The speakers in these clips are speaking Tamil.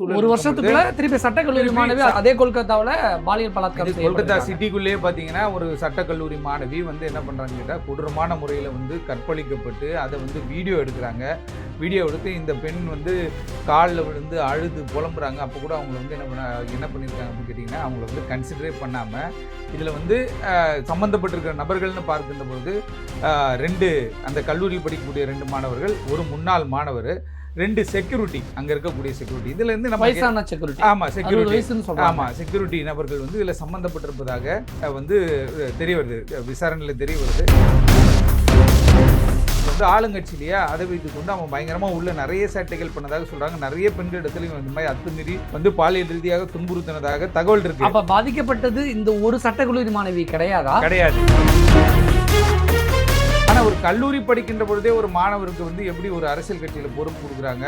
சூழல் ஒரு வருஷத்துக்குள்ள திருப்பி சட்டக்கல்லூரி மாணவி அதே கொல்கத்தாவுல பாலியல் பலாத்காரம் கொல்கத்தா. சிட்டிக்குள்ளேயே பார்த்தீங்கன்னா ஒரு சட்டக்கல்லூரி மாணவி வந்து என்ன பண்ணுறாங்க கேட்டால் கொடூரமான முறையில் வந்து கற்பழிக்கப்பட்டு அதை வந்து வீடியோ எடுக்கிறாங்க. வீடியோ எடுத்து இந்த பெண் வந்து காலில் விழுந்து அழுது புலம்புறாங்க. அப்போ கூட அவங்கள வந்து என்ன பண்ண என்ன பண்ணியிருக்காங்க அப்படின்னு கேட்டிங்கன்னா அவங்கள வந்து கன்சிடரே பண்ணாமல் இதில் வந்து சம்மந்தப்பட்டிருக்கிற நபர்கள்னு பார்க்கின்ற பொழுது ரெண்டு அந்த கல்லூரியில் படிக்கக்கூடிய ரெண்டு மாணவர்கள் ஒரு முன்னாள் மாணவர் ரெண்டு செக்யூரிட்டி அங்கே இருக்கக்கூடிய செக்யூரிட்டி இதுல இருந்து நம்ம வயசான செக்யூரிட்டி ஆமாம் செக்யூரிட்டி ஆமாம் செக்யூரிட்டி நபர்கள் வந்து இதில் சம்மந்தப்பட்டிருப்பதாக வந்து தெரிய வருது விசாரணையில் தெரிய வருது வந்து ஆளுங்கட்சியிலேயே அதை வைத்துக் கொண்டு அவன் பயங்கரமாக உள்ள நிறைய சேட்டைகள் பண்ணதாக சொல்றாங்க. நிறைய பெண்கள் இடத்துலையும் இந்த மாதிரி அத்துமீறி வந்து பாலியல் ரீதியாக துன்புறுத்தினதாக தகவல் இருக்கு. அப்ப பாதிக்கப்பட்டது இந்த ஒரு சட்டக்கல்லூரி மாணவி கிடையாதா? கிடையாது. ஒரு கல்லூரி படிக்கின்ற பொழுதே ஒரு மாணவருக்கு வந்து எப்படி ஒரு அரசியல் கட்சியில பொறுப்பு கொடுக்குறாங்க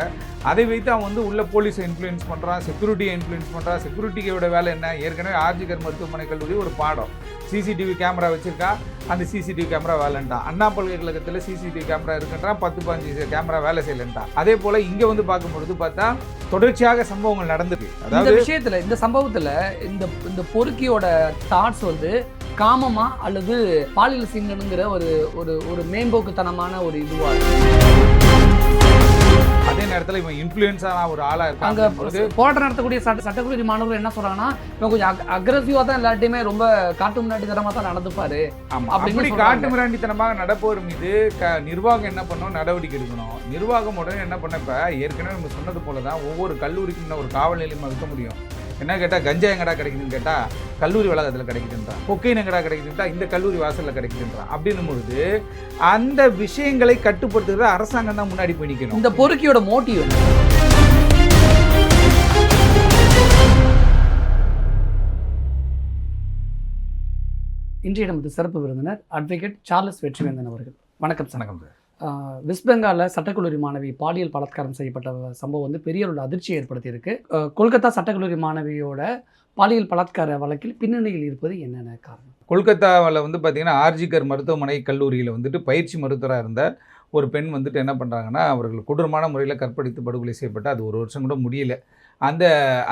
அதை வைத்து அவன் வந்து உள்ள போலீஸை இன்ஃப்ளூயன்ஸ் பண்றான் செக்யூரிட்டியை இன்ஃப்ளூயன்ஸ் பண்றான் செக்யூரிட்டியோட வேலை என்ன? ஏற்கனவே ஆர்ஜிகர் மருத்துவமனை கல்லூரி ஒரு பாடம். சிசிடிவி கேமரா வச்சிருக்கா? அந்த சிசிடிவி கேமரா வேலைன்ட்டான். அண்ணா பல்கலைக்கழகத்தில் சிசிடிவி கேமரா இருக்குன்றான் பத்து பதினஞ்சு கேமரா வேலை செய்யலன்ட்டான். அதே போல இங்க வந்து பார்க்கும்பொழுது பார்த்தா தொடர்ச்சியாக சம்பவங்கள் நடந்திருக்கு. அதாவது விஷயத்துல இந்த சம்பவத்துல இந்த இந்த பொறுக்கியோட தாட்ஸ் வந்து காமமா அல்லது பாலியல் சீண்டனுங்கிற ஒரு ஒரு ஒரு மேம்போக்குத்தனமான ஒரு இதுவா இருக்கு. அதே நேரத்தில் இவன் இன்ஃப்ளூயன்ஸான ஒரு ஆளா அங்க இருக்காங்க பொழுது போராட்டம் நடத்தக்கூடிய சட்ட சட்டக்கல்லூரி மாணவர்கள் என்ன சொல்றாங்கன்னா இவன் கொஞ்சம் அக்ரஸிவா தான் எல்லாத்தையுமே ரொம்ப காட்டு முன்னாடித்தனமா தான் நடந்துப்பாரு அப்படி. காட்டு மிராண்டித்தனமாக நடப்பவர் மீது க நிர்வாகம் என்ன பண்ணணும் நடவடிக்கை எடுக்கணும் நிர்வாகம் உடனே என்ன பண்ண இப்ப ஏற்கனவே நம்ம சொன்னது போல தான் ஒவ்வொரு கல்லூரிக்கும் ஒரு காவல் நிலையம் வைக்க முடியும் என்ன கேட்டா கஞ்சா எங்கடா கிடைக்குதுன்னு கேட்டா கல்லூரி வளாகத்தில் கிடைக்குதுன்றான் கொக்கைன் எங்கடா கிடைக்குதுன்றா இந்த கல்லூரி வாசல்ல கிடைக்குதுன்றான் அப்படின்னும் பொழுது அந்த விஷயங்களை கட்டுப்படுத்துகிற அரசாங்கம் தான் முன்னாடி போய் நிக்கணும். இந்த பொறுக்கியோட மோட்டிவ் இன்றைய நமது சிறப்பு விருந்தினர் அட்வொகேட் சார்லஸ் வெற்றிவேந்தன் அவர்கள். வணக்கம் வணக்கம் சார். வெஸ்ட் பெங்காலில் சட்டக்கல்லூரி மாணவி பாலியல் பலாத்காரம் செய்யப்பட்ட சம்பவம் வந்து பெரிய ஒரு அதிர்ச்சியை ஏற்படுத்தியிருக்கு. கொல்கத்தா சட்டக்கல்லூரி மாணவியோட பாலியல் பலாத்கார வழக்கில் பின்னணியில் இருப்பது என்னென்ன காரணம்? கொல்கத்தாவில் வந்து பார்த்தீங்கன்னா ஆர்ஜிகர் மருத்துவமனை கல்லூரியில் வந்துட்டு பயிற்சி மருத்துவராக இருந்த ஒரு பெண் வந்துட்டு என்ன பண்ணுறாங்கன்னா அவர்கள் கொடூரமான முறையில் கற்பழித்து படுகொலை செய்யப்பட்டு அது ஒரு வருஷம் கூட முடியல. அந்த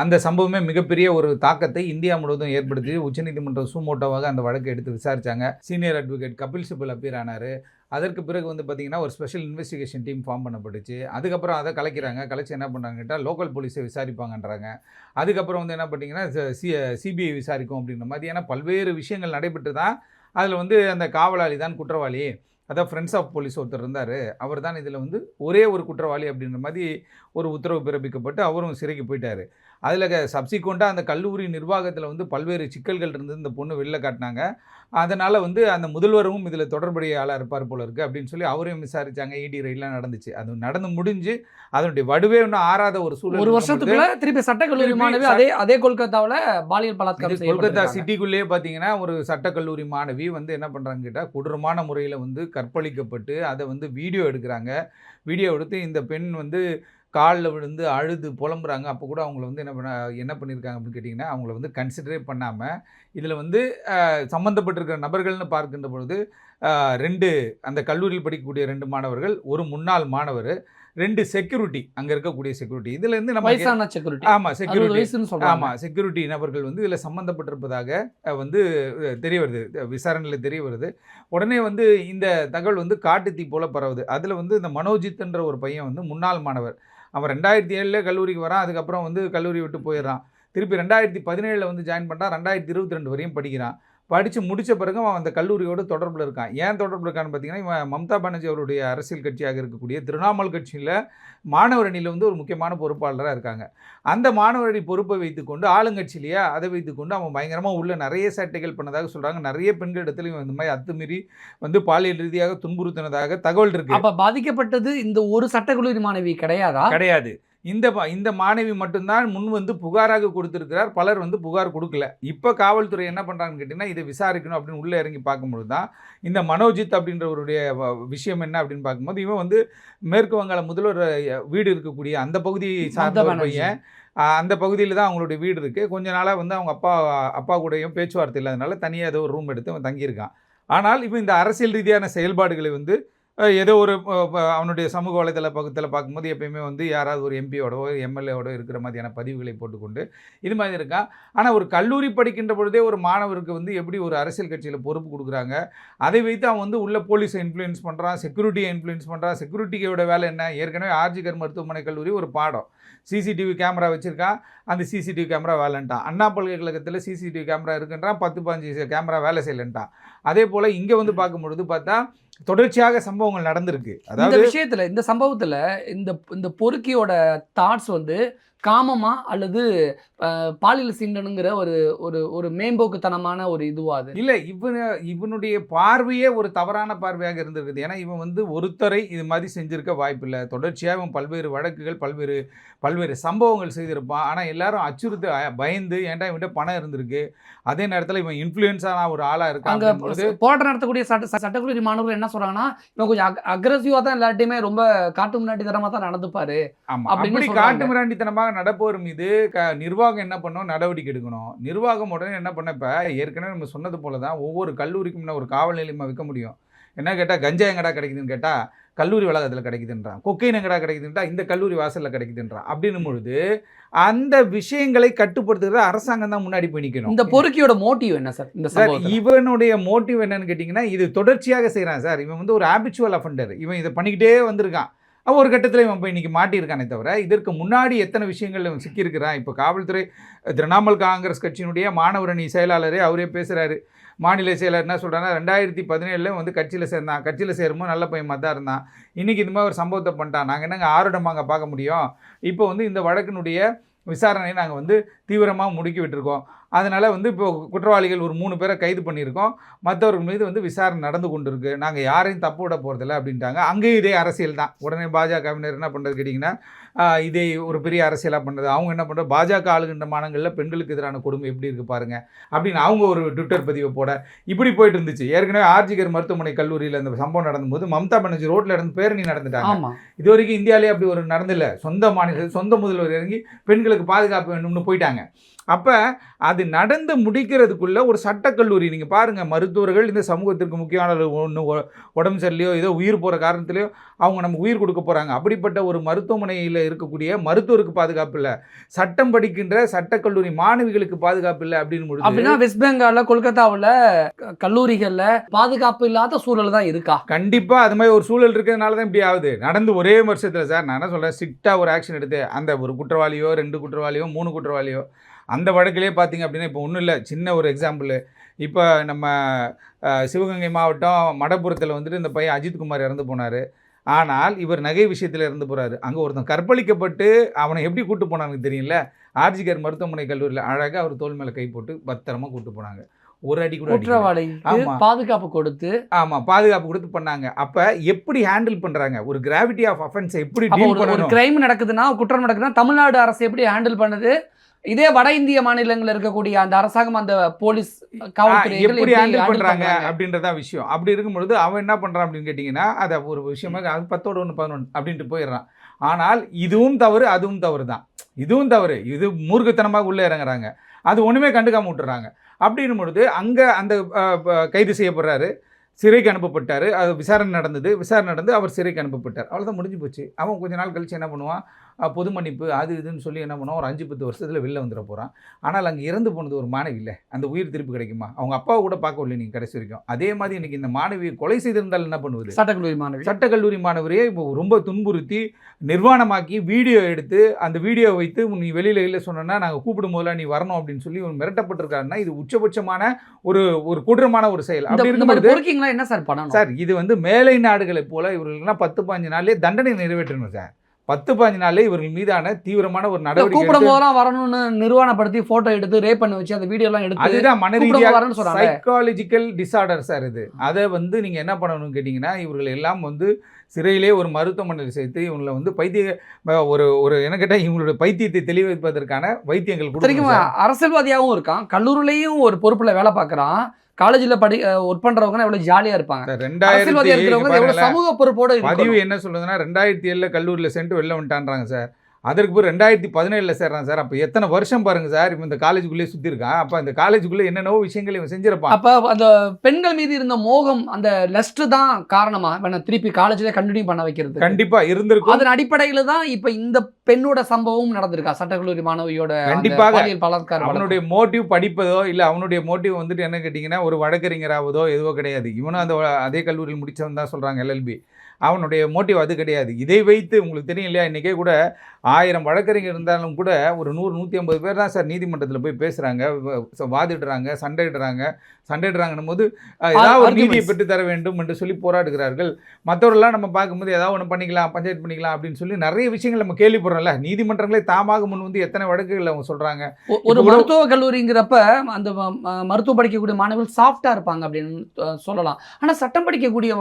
அந்த சம்பவமே மிகப்பெரிய ஒரு தாக்கத்தை இந்தியா முழுவதும் ஏற்படுத்தி உச்சநீதிமன்றம் சூமோட்டோவாக அந்த வழக்கை எடுத்து விசாரிச்சாங்க. Senior advocate Kapil Sibal appear ஆனார். அதற்கு பிறகு வந்து பார்த்தீங்கன்னா ஒரு ஸ்பெஷல் இன்வெஸ்டிகேஷன் டீம் ஃபார்ம் பண்ணப்பட்டுச்சு. அதுக்கப்புறம் அதை கலைக்கிறாங்க. கலைச்சி என்ன பண்ணுறாங்க கேட்டால் லோக்கல் போலீஸை விசாரிப்பாங்கன்றாங்க. அதுக்கப்புறம் வந்து என்ன பண்ணிங்கன்னா சி சிபிஐ விசாரிக்கும் அப்படின்ற மாதிரியான பல்வேறு விஷயங்கள் நடைபெற்று தான் அதில் வந்து அந்த காவலாளி தான் குற்றவாளி. அதான் ஃப்ரெண்ட்ஸ் ஆஃப் போலீஸ் ஒருத்தர் இருந்தார். அவர் தான் இதில் வந்து ஒரே ஒரு குற்றவாளி அப்படின்ற மாதிரி ஒரு உத்தரவு பிறப்பிக்கப்பட்டு அவரும் சிறைக்கு போயிட்டார். அதில் சப்சிக்வெண்ட்டாக அந்த கல்லூரி நிர்வாகத்தில் வந்து பல்வேறு சிக்கல்கள் இருந்து இந்த பொண்ணு வெளில காட்டினாங்க. அதனால் வந்து அந்த முதல்வரும் இதில் தொடர்புடைய ஆளாக இருப்பார் போல இருக்குது அப்படின்னு சொல்லி அவரையும் விசாரிச்சாங்க. இடி ரைட்லாம் நடந்துச்சு. அது நடந்து முடிஞ்சு அதனுடைய வடுவே இன்னும் ஆறாத ஒரு சூழல் ஒரு வருஷத்துக்குள்ள திருப்பி சட்டக்கல்லூரி மாணவி அதே அதே கொல்கத்தாவுல பாலியல் பலாத்காரம் கொல்கத்தா. சிட்டிக்குள்ளேயே பார்த்தீங்கன்னா ஒரு சட்டக்கல்லூரி மாணவி வந்து என்ன பண்ணுறாங்க கேட்டால் கொடூரமான முறையில் வந்து கற்பழிக்கப்பட்டு அதை வந்து வீடியோ எடுக்கிறாங்க. வீடியோ எடுத்து இந்த பெண் வந்து காலில் விழுந்து அழுது புலம்புறாங்க. அப்போ கூட அவங்கள வந்து என்ன பண்ண என்ன பண்ணியிருக்காங்க அப்படின்னு கேட்டிங்கன்னா அவங்கள வந்து கன்சிடரே பண்ணாமல் இதில் வந்து சம்மந்தப்பட்டிருக்கிற நபர்கள்னு பார்க்கின்ற பொழுது ரெண்டு அந்த கல்லூரியில் படிக்கக்கூடிய ரெண்டு மாணவர்கள் ஒரு முன்னாள் மாணவர் ரெண்டு செக்யூரிட்டி அங்கே இருக்கக்கூடிய செக்யூரிட்டி இதுல இருந்து நம்ம வயசான செக்யூரிட்டி ஆமாம் செக்யூரிட்டி ஆமாம் செக்யூரிட்டி நபர்கள் வந்து இதில் சம்மந்தப்பட்டிருப்பதாக வந்து தெரிய வருது. விசாரணையில் தெரிய வருது. உடனே வந்து இந்த தகவல் வந்து காட்டுத்தீ போல பரவுது. அதில் வந்து இந்த மனோஜித்ன்ற ஒரு பையன் வந்து முன்னாள் மாணவர். அவன் ரெண்டாயிரத்தி ஏழில் கல்லூரிக்கு வரான் அதுக்கப்புறம் வந்து கல்லூரி விட்டு போயிடுறான். திருப்பி ரெண்டாயிரத்தி பதினேழில் வந்து ஜாயின் பண்ணுறான் ரெண்டாயிரத்தி இருபத்தி ரெண்டு வரையும் படிக்கிறான். படித்து முடித்த பிறகு அவன் அந்த கல்லூரியோட தொடர்பில் இருக்கான். ஏன் தொடர்பில் இருக்கான்னு பார்த்தீங்கன்னா இவன் மம்தா பானர்ஜி அவருடைய அரசியல் கட்சியாக இருக்கக்கூடிய திரிணாமுல் கட்சியில் மாணவர் அணியில் வந்து ஒரு முக்கியமான பொறுப்பாளராக இருக்காங்க. அந்த மாணவர் அணி பொறுப்பை வைத்துக்கொண்டு ஆளுங்கட்சியிலேயே அதை வைத்துக்கொண்டு அவன் பயங்கரமாக உள்ள நிறைய சேட்டைகள் பண்ணதாக சொல்கிறாங்க நிறைய பெண்கள் இடத்துலையும் இந்த மாதிரி அத்துமீறி வந்து பாலியல் ரீதியாக துன்புறுத்தினதாக தகவல் இருக்கு. அப்ப பாதிக்கப்பட்டது இந்த ஒரு சட்டக்கல்லூரி மாணவி கிடையாதா? கிடையாது. இந்த இந்த மாணவி மட்டும்தான் முன் வந்து புகாராக கொடுத்திருக்கிறார். பலர் வந்து புகார் கொடுக்கல. இப்போ காவல்துறை என்ன பண்ணுறாங்கன்னு கேட்டிங்கன்னா இதை விசாரிக்கணும் அப்படின்னு உள்ளே இறங்கி பார்க்கும்போது தான் இந்த மனோஜித் அப்படின்றவருடைய விஷயம் என்ன அப்படின்னு பார்க்கும்போது இவன் வந்து மேற்கு வங்காள முதல்வர் வீடு இருக்கக்கூடிய அந்த பகுதியை சார்ந்த. பையன். அந்த பகுதியில் தான் அவங்களுடைய வீடு இருக்குது கொஞ்ச நாளாக வந்து அவங்க அப்பா அப்பா கூடயும் பேச்சுவார்த்தை இல்லாதனால தனியாக ஏதோ ஒரு ரூம் எடுத்து அவன் தங்கியிருக்கான். ஆனால் இப்போ இந்த அரசியல் ரீதியான செயல்பாடுகளை வந்து ஏதோ ஒரு ப- அவனுடைய சமூக வலைதள பக்கத்தில் பார்க்கும்போது எப்பயுமே வந்து யாராவது ஒரு எம்பியோடவோ எம்எல்ஏவோட இருக்கிற மாதிரியான பதிவுகளை போட்டுக்கொண்டு இது மாதிரி இருக்கான் ஆனால் ஒரு கல்லூரி படிக்கின்ற பொழுதே ஒரு மாணவருக்கு வந்து எப்படி ஒரு அரசியல் கட்சியில் பொறுப்பு கொடுக்குறாங்க? அதை வைத்து அவன் வந்து உள்ள போலீஸை இன்ஃப்ளூயன்ஸ் பண்ணுறான் செக்யூரிட்டியை இன்ஃப்ளூயன்ஸ் பண்ணுறான் செக்யூரிட்டியோட வேலை என்ன? ஏற்கனவே ஆர்ஜிகர் மருத்துவமனை கல்லூரி ஒரு பாடம். சிசிடிவி கேமரா வச்சுருக்கான் அந்த சிசிடிவி கேமரா வேலைன்ட்டான் அண்ணா பல்கலைக்கழகத்தில் சிசிடிவி கேமரா இருக்குன்றான். பத்து பதினஞ்சு கேமரா வேலை செய்யலன்ட்டான் அதே போல் இங்கே வந்து பார்க்கும்பொழுது பார்த்தா தொடர்ச்சியாக சம்பவங்கள் நடந்திருக்கு. அதாவது விஷயத்துல இந்த சம்பவத்துல இந்த இந்த பொறுக்கியோட தாட்ஸ் வந்து காமமா அல்லது பாலியல் சீண்டனுங்கிற ஒரு ஒரு ஒரு மேம்போக்குத்தனமான ஒரு இதுவா அது? இல்லை இவன இவனுடைய பார்வையே ஒரு தவறான பார்வையாக இருந்திருக்குது. ஏன்னா இவன் வந்து ஒருத்தரை இது மாதிரி செஞ்சிருக்க வாய்ப்பில்லை. தொடர்ச்சியாக இவன் பல்வேறு வழக்குகள் பல்வேறு பல்வேறு சம்பவங்கள் செய்திருப்பான். ஆனால் எல்லாரும் அச்சுறுத்து பயந்து ஏன்டா இவன்கிட்ட பணம் இருந்திருக்கு? அதே நேரத்தில் இவன் இன்ஃப்ளூயன்ஸான ஒரு ஆளாக பொழுது போராட்டம் நடத்தக்கூடிய சட்ட சட்டக்கல்லூரி மாணவர்கள் என்ன சொல்றாங்கன்னா இவன் கொஞ்சம் அக்ரஸிவா தான் எல்லார்ட்டையுமே ரொம்ப காட்டு முன்னாடி தரமா தான் நடந்துப்பாரு. அப்படி. காட்டு மிராண்டித்தனமாக நடப்பவர் மீது க நிர்வாகம் என்ன பண்ணும்? நடவடிக்கை எடுக்கணும். நிர்வாகம் உடனே என்ன பண்ண இப்போ ஏற்கனவே நம்ம சொன்னது போல தான் ஒவ்வொரு கல்லூரிக்கும் ஒரு காவல் நிலையமாக வைக்க முடியும். என்ன கேட்டால் கஞ்சா எங்கடா கிடைக்குதுன்னு கேட்டால் கல்லூரி வளாகத்தில் கிடைக்குதுன்றான். கொக்கைன் எங்கடா கிடைக்குதுன்றா இந்த கல்லூரி வாசலில் கிடைக்குதுன்றான். அப்படின்னும் பொழுது அந்த விஷயங்களை கட்டுப்படுத்துறது அரசாங்கம் தான் முன்னாடி போய் நிற்கணும் இந்த பொறுக்கியோட மோட்டிவ் என்ன சார்? இந்த சார் இவனுடைய மோட்டிவ் என்னன்னு கேட்டிங்கன்னா இது தொடர்ச்சியாக செய்கிறான் சார். இவன் வந்து ஒரு ஆபிச்சுவல் அஃபண்டர் இவன் இதை பண்ணிக்கிட்டே வந்திருக்கான். ஒரு கட்டத்தில் இவன் போய் இன்றைக்கி மாட்டியிருக்கானே தவிர இதற்கு முன்னாடி எத்தனை விஷயங்கள் இவன் சிக்கியிருக்கிறான்? இப்போ காவல்துறை திரிணாமுல் காங்கிரஸ் கட்சியினுடைய மாணவரணி செயலாளரே அவரே பேசுகிறாரு மாநில செயலர் என்ன சொல்கிறாங்கன்னா ரெண்டாயிரத்தி பதினேழில் வந்து கட்சியில் சேர்ந்தான். கட்சியில் சேரும்போது நல்ல பையன் தான் இருந்தான். இன்றைக்கி இந்த மாதிரி ஒரு சம்பவத்தை பண்ணிட்டான். நாங்கள் என்னங்க ஆருடம் பார்க்க முடியும்? இப்போ வந்து இந்த வழக்கினுடைய விசாரணையை நாங்கள் வந்து தீவிரமாக முடுக்கி விட்டுருக்கோம். அதனால் வந்து இப்போ குற்றவாளிகள் ஒரு மூணு பேரை கைது பண்ணியிருக்கோம். மற்றவர்கள் மீது வந்து விசாரணை நடந்து கொண்டு நாங்கள் யாரையும் தப்பு விட போகிறதில்ல அப்படின்ட்டாங்க. அங்கேயும் இதே அரசியல் தான். உடனே பாஜகவினர் என்ன பண்ணுறது கேட்டிங்கன்னா இதே ஒரு பெரிய அரசியலாக பண்ணுறது அவங்க என்ன பண்ணுறது பாஜக ஆளுகின்ற மாநிலங்களில் பெண்களுக்கு எதிரான கொடுமை எப்படி இருக்குது பாருங்க. அப்படின்னு அவங்க ஒரு ட்விட்டர் பதிவை போட. இப்படி போயிட்டு இருந்துச்சு. ஏற்கனவே ஆர்ஜிகர் மருத்துவமனை கல்லூரியில் அந்த சம்பவம் நடந்தபோது மம்தா பானர்ஜி ரோட்டில் இருந்து பேரணி நடந்துட்டாங்க. இது வரைக்கும் இந்தியாவிலே அப்படி ஒரு நடந்தில்ல சொந்த மாநில சொந்த முதல்வர் இறங்கி பெண்களுக்கு பாதுகாப்பு வேணும்னு போயிட்டாங்க. அப்போ அது நடந்து முடிக்கிறதுக்குள்ள ஒரு சட்டக்கல்லூரி நீங்கள் பாருங்கள் மருத்துவர்கள் இந்த சமூகத்திற்கு முக்கியமான ஒன்று உடம்பு சரியில்லையோ ஏதோ உயிர் போகிற காரணத்திலையோ அவங்க நமக்கு உயிர் கொடுக்க போகிறாங்க அப்படிப்பட்ட ஒரு மருத்துவமனையில் இருக்கக்கூடிய மருத்துவருக்கு பாதுகாப்பு இல்லை. சட்டம் படிக்கின்ற சட்டக்கல்லூரி மாணவிகளுக்கு பாதுகாப்பு இல்லை அப்படின்னு அப்படின்னா வெஸ்ட் பெங்கால்ல கொல்கத்தாவுல கல்லூரிகள்ல பாதுகாப்பு இல்லாத சூழல் தான் இருக்கா? கண்டிப்பாக அது மாதிரி ஒரு சூழல் இருக்கிறதுனால தான் இப்படி ஆகுது. நடந்து ஒரே வருஷத்தில் சார் நான் என்ன சொல்கிறேன் ஸ்ட்ரிக்டாக ஒரு ஆக்ஷன் எடுத்து அந்த ஒரு குற்றவாளியோ ரெண்டு குற்றவாளியோ மூணு குற்றவாளியோ அந்த வழக்கிலே பார்த்தீங்க அப்படின்னா இப்போ ஒன்றும் இல்லை. சின்ன ஒரு எக்ஸாம்பிள் இப்போ நம்ம சிவகங்கை மாவட்டம் மடப்புறத்தில் வந்துட்டு இந்த பையன் அஜித்குமார் இறந்து போனார். ஆனால் இவர் நகை விஷயத்தில் இறந்து போகிறாரு அங்கே ஒருத்தன் கற்பழிக்கப்பட்டு அவனை எப்படி கூட்டு போனாங்க தெரியல. ஆர்ஜிகர் மருத்துவமனை கல்லூரியில் அழகாக அவர் தோல் மேலே கை போட்டு பத்திரமா கூட்டு போனாங்க. ஒரு அடி கூட ஆமா. பாதுகாப்பு கொடுத்து ஆமாம் பாதுகாப்பு கொடுத்து பண்ணாங்க. அப்போ எப்படி ஹேண்டில் பண்ணுறாங்க ஒரு கிராவிட்டி ஆஃப் அஃபென்ஸை எப்படி ஒரு கிரைம் நடக்குதுன்னா குற்றம் நடக்குதுன்னா தமிழ்நாடு அரசு எப்படி ஹேண்டில் பண்ணுது? இதே வட இந்திய மாநிலங்கள்ல இருக்கக்கூடிய அந்த அரசாங்கம் அந்த போலீஸ் எப்படி ஹேண்டில் பண்றாங்க? அப்படின்றதான் விஷயம். அப்படி இருக்கும்பொழுது அவன் என்ன பண்ணுறான் அப்படின்னு கேட்டிங்கன்னா அதை ஒரு விஷயமாக அது பத்தோட ஒன்று பதினொன்று அப்படின்ட்டு போயிடுறான். ஆனால் இதுவும் தவறு அதுவும் தவறு தான். இதுவும் தவறு. இது மூர்க்கத்தனமாக உள்ளே இறங்குறாங்க. அது ஒன்றுமே கண்டுக்காம விட்டுறாங்க. அப்படின்னும் பொழுது அங்கே அந்த கைது செய்யப்படுறாரு. சிறைக்கு அனுப்பப்பட்டார். அது விசாரணை நடந்தது. விசாரணை நடந்து அவர் சிறைக்கு அனுப்பப்பட்டார். அவ்வளோதான் முடிஞ்சு போச்சு. அவன் கொஞ்ச நாள் கழிச்சு என்ன பண்ணுவான்? பொது மன்னிப்பு அது இதுன்னு சொல்லி என்ன பண்ணுவான்? ஒரு அஞ்சு பத்து வருஷத்தில் வெளில வந்துட போகிறான் ஆனால் அங்கே இறந்து போனது ஒரு மாணவி இல்லை. அந்த உயிர் திருப்பி கிடைக்குமா? அவங்க அப்பாவை கூட பார்க்கவில்லை நீங்கள் கடைசி வரைக்கும். அதே மாதிரி இன்னைக்கு இந்த மாணவியை கொலை செய்திருந்தால் என்ன பண்ணுவது? சட்டக்கல்லூரி மாணவி. சட்டக்கல்லூரி மாணவரையே இப்போ ரொம்ப துன்புறுத்தி நிர்வாணமாக்கி வீடியோ எடுத்து அந்த வீடியோ வைத்து நீ வெளியில் இல்லை சொன்னா நாங்கள் கூப்பிடும் போதெல்லாம் நீ வரணும் அப்படின்னு சொல்லி மிரட்டப்பட்டிருக்காருன்னா இது உச்சபட்சமான ஒரு ஒரு கொடூரமான ஒரு செயல். அப்படி இருக்கும்போது என்ன சார் பண்ணணும்? சார் இது வந்து மேலை நாடுகளைப் போல இவர்களுக்கெல்லாம் பத்து பாஞ்சு நாள்லயே தண்டனை நிறைவேற்றணும் சார். பத்து பாஞ்சு நாள்லயே இவர்கள் மீதான தீவிரமான ஒரு நடவடிக்கை கூப்பிடும் போதெல்லாம் வரணும்னு நிர்வாணப்படுத்தி போட்டோ எடுத்து ரேப் பண்ணி வச்சு அந்த வீடியோ எல்லாம் எடுத்து அதுதான் மன ரீதியாக சொல்றாங்க. சைக்காலஜிக்கல் டிசார்டர் சார் இது அதை வந்து நீங்கள் என்ன பண்ணணும்னு கேட்டிங்கன்னா இவர்கள் எல்லாம் வந்து சிறையிலே ஒரு மருத்துவமனையில் சேர்த்து இவங்களை வந்து பைத்திய ஒரு ஒரு என்ன கேட்டால் இவங்களுடைய பைத்தியத்தை தெளிவிப்பதற்கான வைத்தியங்கள் சார். அரசியல்வாதியாகவும் இருக்கான் கல்லூரிலையும் ஒரு பொறுப்புல வேலை பார்க்கறான் காலேஜ்ல படி ஒர்க் பண்றவங்க எவ்வளவு ஜாலியா இருப்பாங்க. ரெண்டாயிரத்தி சமூக பொறுப்போட பதிவு. என்ன சொல்லுதுன்னா ரெண்டாயிரத்தி ஏழில் கல்லூரியில் சென்று வெளில வந்துட்டான்றாங்க சார். அதற்கு பிறகு ரெண்டாயிரத்தி பதினேழில் சேர்றான் சார். அப்போ எத்தனை வருஷம் பாருங்க சார் இப்போ இந்த காலேஜுக்குள்ளே சுற்றிருக்கான் அப்போ அந்த காலேஜுக்குள்ளே என்னென்னவோ விஷயங்கள் இவன் செஞ்சிருப்பான். அப்ப அந்த பெண்கள் மீது இருந்த மோகம் அந்த லெஸ்ட் தான் காரணமா? இவனை திருப்பி காலேஜ்ல கண்டினியூ பண்ண வைக்கிறது கண்டிப்பா இருந்திருக்கும். அதன் அடிப்படையில தான் இப்ப இந்த பெண்ணோட சம்பவம் நடந்திருக்கா? சட்டக்கல்லூரி மாணவியோட கண்டிப்பாக. பலாத்காரம். அவனுடைய மோட்டிவ் படிப்பதோ இல்லை அவனுடைய மோட்டிவ் வந்துட்டு என்ன கேட்டிங்கன்னா ஒரு வழக்கறிஞராவதோ எதுவோ கிடையாது. இவனும் அந்த அதே கல்லூரியில் முடிச்சவன் தான் சொல்கிறாங்க எல்எல்பி அவனுடைய மோட்டிவ் அது கிடையாது. இதை வைத்து உங்களுக்கு தெரியும் இல்லையா? இன்றைக்கே கூட ஆயிரம் வழக்கறிஞர் இருந்தாலும் கூட ஒரு நூறு நூற்றி ஐம்பது பேர் தான் சார் நீதிமன்றத்தில் போய் பேசுகிறாங்க வாதிடுறாங்க சண்டையிடுறாங்க. சண்டையிடுறாங்கன்னும் போது ஏதாவது ஒரு நீதியை. பெற்று தர வேண்டும் என்று சொல்லி போராடுகிறார்கள். மற்றவர்கள்லாம் நம்ம பார்க்கும்போது ஏதாவது ஒன்று பண்ணிக்கலாம் பஞ்சாயத்து பண்ணிக்கலாம் அப்படின்னு சொல்லி நிறைய விஷயங்கள் நம்ம கேள்விப்படுறோம்ல. நீதிமன்றங்களே தாமாக முன் வந்து எத்தனை வழக்குகள் அவங்க சொல்கிறாங்க ஒரு மருத்துவ கல்லூரிங்கிறப்ப அந்த ம- ம- மருத்துவம் படிக்கக்கூடிய மாணவர்கள் சாஃப்டா இருப்பாங்க அப்படின்னு சொல்லலாம். ஆனா சட்டம் படிக்கக்கூடிய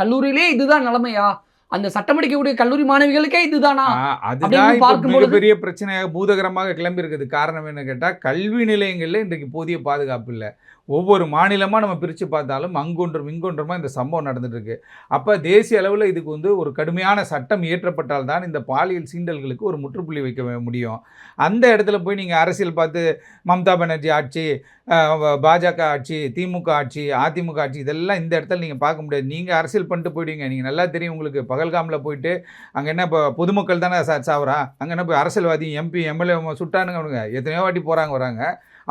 கல்லூரியிலே இதுதான் நிலைமையா? அந்த சட்டம் படிக்கக்கூடிய கல்லூரி மாணவிகளுக்கே இதுதானா? அதுதான் மிகப்பெரிய பிரச்சனையாக பூதகரமாக கிளம்பி இருக்குது காரணம் என்ன கேட்டால் கல்வி நிலையங்களில் இன்றைக்கு போதிய பாதுகாப்பு இல்லை. ஒவ்வொரு மாநிலமாக நம்ம பிரித்து பார்த்தாலும் அங்கொன்றும் இங்கொன்றுமாக இந்த சம்பவம் நடந்துகிட்ருக்கு அப்போ தேசிய அளவில் இதுக்கு வந்து ஒரு கடுமையான சட்டம் இயற்றப்பட்டால் தான் இந்த பாலியல் சீண்டல்களுக்கு ஒரு முற்றுப்புள்ளி வைக்க முடியும். அந்த இடத்துல போய் நீங்கள் அரசியல் பார்த்து மம்தா பானர்ஜி ஆட்சி பாஜக ஆட்சி திமுக ஆட்சி அதிமுக ஆட்சி இதெல்லாம் இந்த இடத்துல நீங்கள் பார்க்க முடியாது. நீங்கள் அரசியல் பண்ணிட்டு போயிடுவீங்க. நீங்கள் நல்லா தெரியும் உங்களுக்கு. பகல்காமில் போயிட்டு அங்கே என்ன இப்போ பொதுமக்கள் தானே சா அங்கே என்ன போய் அரசியல்வாதி எம்பி எம்எல்ஏ சுட்டானுங்க. அவனுங்க எத்தனையோ வாட்டி போகிறாங்க வராங்க.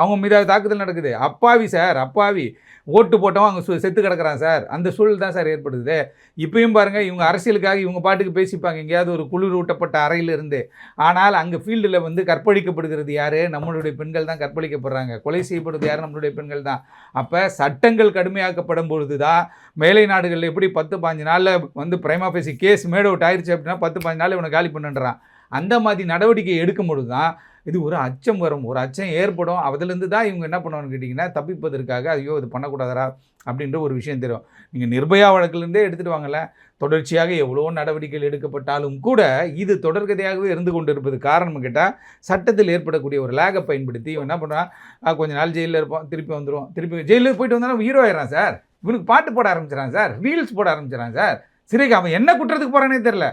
அவங்க மீதாவது தாக்குதல் நடக்குது. அப்பாவி சார் அப்பாவி. ஓட்டு போட்டவன் அங்கே சு செத்து கிடக்குறான் சார். அந்த சூழல் தான் சார் ஏற்படுது இப்பயும் பாருங்கள் இவங்க அரசியலுக்காக இவங்க பாட்டுக்கு பேசிப்பாங்க. எங்கேயாவது ஒரு குளிர் ஊட்டப்பட்ட அறையில் இருந்து. ஆனால் அங்கே ஃபீல்டில் வந்து கற்பழிக்கப்படுகிறது யார்? நம்மளுடைய பெண்கள் தான் கற்பழிக்கப்படுறாங்க. கொலை செய்யப்படுறது யார்? நம்மளுடைய பெண்கள் தான். அப்போ சட்டங்கள் கடுமையாக்கப்படும் பொழுது தான் மேலை நாடுகளில் எப்படி பத்து பாஞ்சு நாளில் வந்து பிரைமா பேசி கேஸ் மேட் அவுட் ஆயிடுச்சு அப்படின்னா பத்து பாஞ்சு நாள் இவனை காலி பண்ணுன்றான். அந்த மாதிரி நடவடிக்கை எடுக்கும் பொழுது தான் இது ஒரு அச்சம் வரும். ஒரு அச்சம் ஏற்படும். அதுலேருந்து தான் இவங்க என்ன பண்ணுவான்னு கேட்டிங்கன்னா தப்பிப்பதற்காக ஐயோ இது பண்ணக்கூடாதரா அப்படின்ற ஒரு விஷயம் தெரியும். நீங்கள் நிர்பயா வழக்கிலிருந்தே எடுத்துகிட்டு வாங்கல. தொடர்ச்சியாக எவ்வளோ நடவடிக்கைகள் எடுக்கப்பட்டாலும் கூட இது தொடர்கதையாகவே இருந்து கொண்டு இருப்பது காரணம் கேட்டால் சட்டத்தில் ஏற்படக்கூடிய ஒரு லேகை பயன்படுத்தி இவன் என்ன பண்ணுறான் கொஞ்ச நாள் ஜெயிலில் இருப்பான். திருப்பி வந்துடும் திருப்பி ஜெயிலில் போயிட்டு வந்தாலும் ஹீரோ ஆயிடறான் சார். இவனுக்கு பாட்டு போட ஆரம்பிச்சிடறான் சார். ரீல்ஸ் போட ஆரம்பிச்சிடறான் சார். சிறைக்கு அவன் என்ன குற்றத்துக்கு போகிறானே தெரில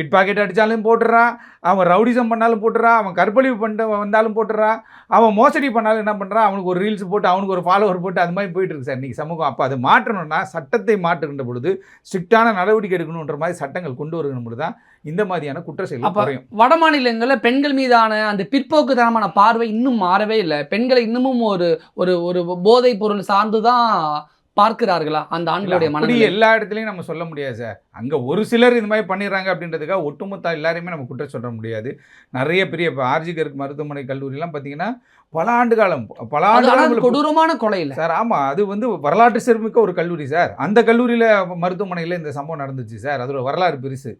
பிட் பாக்கெட் அடித்தாலும் போட்டுறான் அவன் ரவுடிசம் பண்ணாலும் போட்டுறான் அவன் கற்பழிவு பண்ணிட்டு வந்தாலும் போட்டுறான் அவன் மோசடி பண்ணாலும் என்ன பண்ணுறான் அவனுக்கு ஒரு ரீல்ஸ் போட்டு அவனுக்கு ஒரு ஃபாலோவர் போட்டு அது மாதிரி போயிட்டு இருக்கு சார். இன்றைக்கி சமூகம் அப்போ அதை மாற்றணும்னா சட்டத்தை மாற்றுகின்ற பொழுது ஸ்ட்ரிக்டான நடவடிக்கை எடுக்கணுன்ற மாதிரி சட்டங்கள் கொண்டு வருகின்ற பொழுது தான் இந்த மாதிரியான குற்ற செயல்கள் அப்ப குறையும். வட மாநிலங்களில் பெண்கள் மீதான அந்த பிற்போக்குத்தனமான பார்வை இன்னும் மாறவே இல்லை. பெண்களை இன்னமும் ஒரு ஒரு ஒரு போதைப் பொருள் சார்ந்து தான் பார்க்கிறார்களா? அந்த ஆண்களுடைய மனநிலை? எல்லா இடத்துலையும் நம்ம சொல்ல முடியாது சார். அங்கே ஒரு சிலர் இந்த மாதிரி பண்ணிடுறாங்க அப்படின்றதுக்காக ஒட்டுமொத்த எல்லாரையுமே நம்ம குற்றம் சொல்ல முடியாது. நிறைய பெரிய இப்போ ஆர்ஜிகருக்கு மருத்துவமனை கல்லூரிலாம் பார்த்தீங்கன்னா பல ஆண்டு காலம் பல ஆண்டு காலம் கொடூரமான கொலை இல்ல. சார் ஆமாம் அது வந்து வரலாற்று சிறப்புமிக்க ஒரு கல்லூரி சார். அந்த கல்லூரியில் மருத்துவமனையில் இந்த சம்பவம் நடந்துச்சு சார். அதோட வரலாறு பெருசு.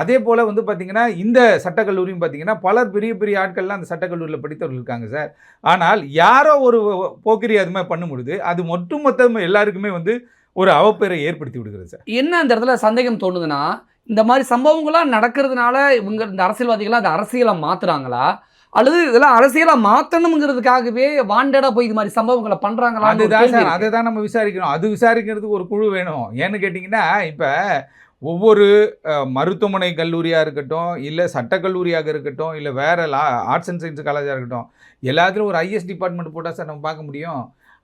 அதே போல் வந்து பார்த்தீங்கன்னா இந்த சட்டக்கல்லூரியும் பார்த்தீங்கன்னா பலர் பெரிய பெரிய ஆட்கள்லாம் அந்த சட்டக்கல்லூரியில் படித்தவர்கள் இருக்காங்க சார். ஆனால் யாரோ ஒரு போக்கிரி அது மாதிரி பண்ணும் பொழுது அது ஒட்டுமொத்த எல்லாருக்குமே வந்து ஒரு அவப்பெயரை ஏற்படுத்தி விடுகிறது சார். என்ன அந்த இடத்துல சந்தேகம் தோணுதுன்னா இந்த மாதிரி சம்பவங்கள்லாம் நடக்கிறதுனால இவங்க இந்த அரசியல்வாதிகள்லாம் அந்த அரசியலை மாத்துறாங்களா? அல்லது இதெல்லாம் அரசியலா மாத்தணுங்கிறதுக்காகவே வாண்டடா போய் இது மாதிரி சம்பவங்களை பண்றாங்களா அதுதான் சார் அதை தான் நம்ம விசாரிக்கணும். அது விசாரிக்கிறதுக்கு ஒரு குழு வேணும். ஏன்னு கேட்டிங்கன்னா இப்போ ஒவ்வொரு மருத்துவமனை கல்லூரியாக இருக்கட்டும் இல்லை சட்டக்கல்லூரியாக இருக்கட்டும் இல்லை வேறு லா ஆர்ட்ஸ் அண்ட் சயின்ஸ் காலேஜாக இருக்கட்டும் எல்லாத்துலையும் ஒரு ஐஎஸ் டிபார்ட்மெண்ட் போட்டால் சார் நம்ம பார்க்க முடியும்.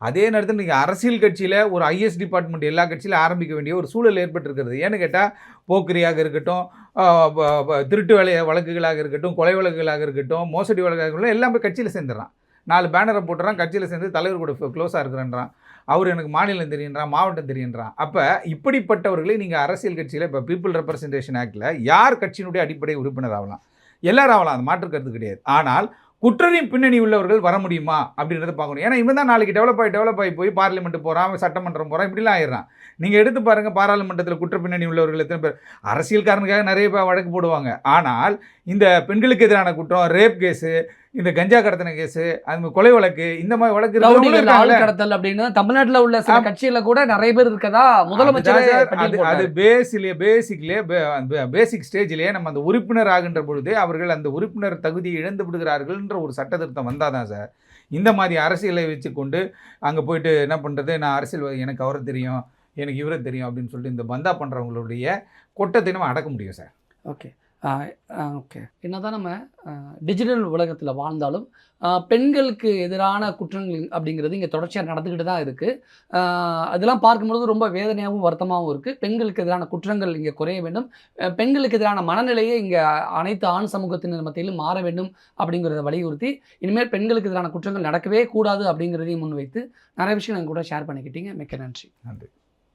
அதே நேரத்தில் நீங்கள் அரசியல் கட்சியில் ஒரு ஐஎஸ் டிபார்ட்மெண்ட் எல்லா கட்சியிலும் ஆரம்பிக்க வேண்டிய ஒரு சூழல் ஏற்பட்டிருக்கிறது. ஏன்னு கேட்டால் போக்கிரியாக இருக்கட்டும் திருட்டு வேலை வழக்குகளாக இருக்கட்டும் கொலை வழக்குகளாக இருக்கட்டும் மோசடி வழக்காக இருக்கட்டும் எல்லாமே போய் கட்சியில் சேர்ந்துடுறான். நாலு பேனரை போட்டுறான் கட்சியில் சேர்ந்து தலைவர் கூட க்ளோஸாக இருக்கிறேன்றான். அவர் எனக்கு மாநிலம் தெரியுன்றான் மாவட்டம் தெரியுன்றான். அப்போ இப்படிப்பட்டவர்களை நீங்கள் அரசியல் கட்சியில் இப்போ பீப்புள் ரெப்ரசன்டேஷன் ஆக்டில் யார் கட்சியினுடைய அடிப்படை உறுப்பினர் ஆகலாம்? எல்லாரும் ஆகலாம் அது மாற்று கருத்து கிடையாது. ஆனால் குற்றரின் பின்னணி உள்ளவர்கள் வர முடியுமா? அப்படின்றத பார்க்கணும். ஏன்னா இவன் தான் நாளைக்கு டெவலப் ஆகி டெவலப் ஆகி போய் பார்லிமெண்ட் போகிறான் சட்டமன்றம் போகிறான் இப்படிலாம் ஆயிடுறான். நீங்கள் எடுத்து பாருங்கள் பாராளுமன்றத்தில் குற்ற பின்னணி உள்ளவர்கள் எத்தனை பேர் அரசியல்காரனுக்காக நிறைய பேர் வழக்கு போடுவாங்க. ஆனால் இந்த பெண்களுக்கு எதிரான குற்றம் ரேப் கேஸு இந்த கஞ்சா கடத்தின கேஸு அது கொலை வழக்கு இந்த மாதிரி வழக்கு ஆள். கடத்தல் அப்படின்னு தமிழ்நாட்டுல உள்ள சில. கட்சியில கூட நிறைய பேர் இருக்கதா முதலமைச்சர் அது அது பேசிலே பேசிக்லே பேசிக் ஸ்டேஜ்லேயே நம்ம அந்த உறுப்பினர் ஆகின்ற பொழுதே அவர்கள் அந்த உறுப்பினர் தகுதியை இழந்து விடுகிறார்கள்ன்ற ஒரு சட்ட திருத்தம் வந்தால் தான் சார். இந்த மாதிரி அரசியலை வச்சுக்கொண்டு அங்கே போயிட்டு என்ன பண்ணுறது நான் அரசியல் எனக்கு அவரை தெரியும் எனக்கு இவரை தெரியும் அப்படின்னு சொல்லிட்டு இந்த பந்தா பண்ணுறவங்களுடைய கொட்டத்தை நம்ம அடக்க முடியும் சார். ஓகே. ஓகே என்னதான் நம்ம டிஜிட்டல் உலகத்தில் வாழ்ந்தாலும் பெண்களுக்கு எதிரான குற்றங்கள் அப்படிங்கிறது இங்கே தொடர்ச்சியாக நடந்துக்கிட்டு தான் இருக்குது அதெல்லாம் பார்க்கும்பொழுது ரொம்ப வேதனையாகவும் வருத்தமாகவும் இருக்குது பெண்களுக்கு எதிரான குற்றங்கள் இங்கே குறைய வேண்டும். பெண்களுக்கு எதிரான மனநிலையை இங்கே அனைத்து ஆண் சமூகத்தினர் மத்தியிலும் மாற வேண்டும் அப்படிங்கிறத வலியுறுத்தி இனிமேல் பெண்களுக்கு எதிரான குற்றங்கள் நடக்கவே கூடாது அப்படிங்கிறதையும் முன்வைத்து நிறைய விஷயம் நாங்கள் கூட ஷேர் பண்ணிக்கிட்டீங்க. மிக்க நன்றி. நன்றி.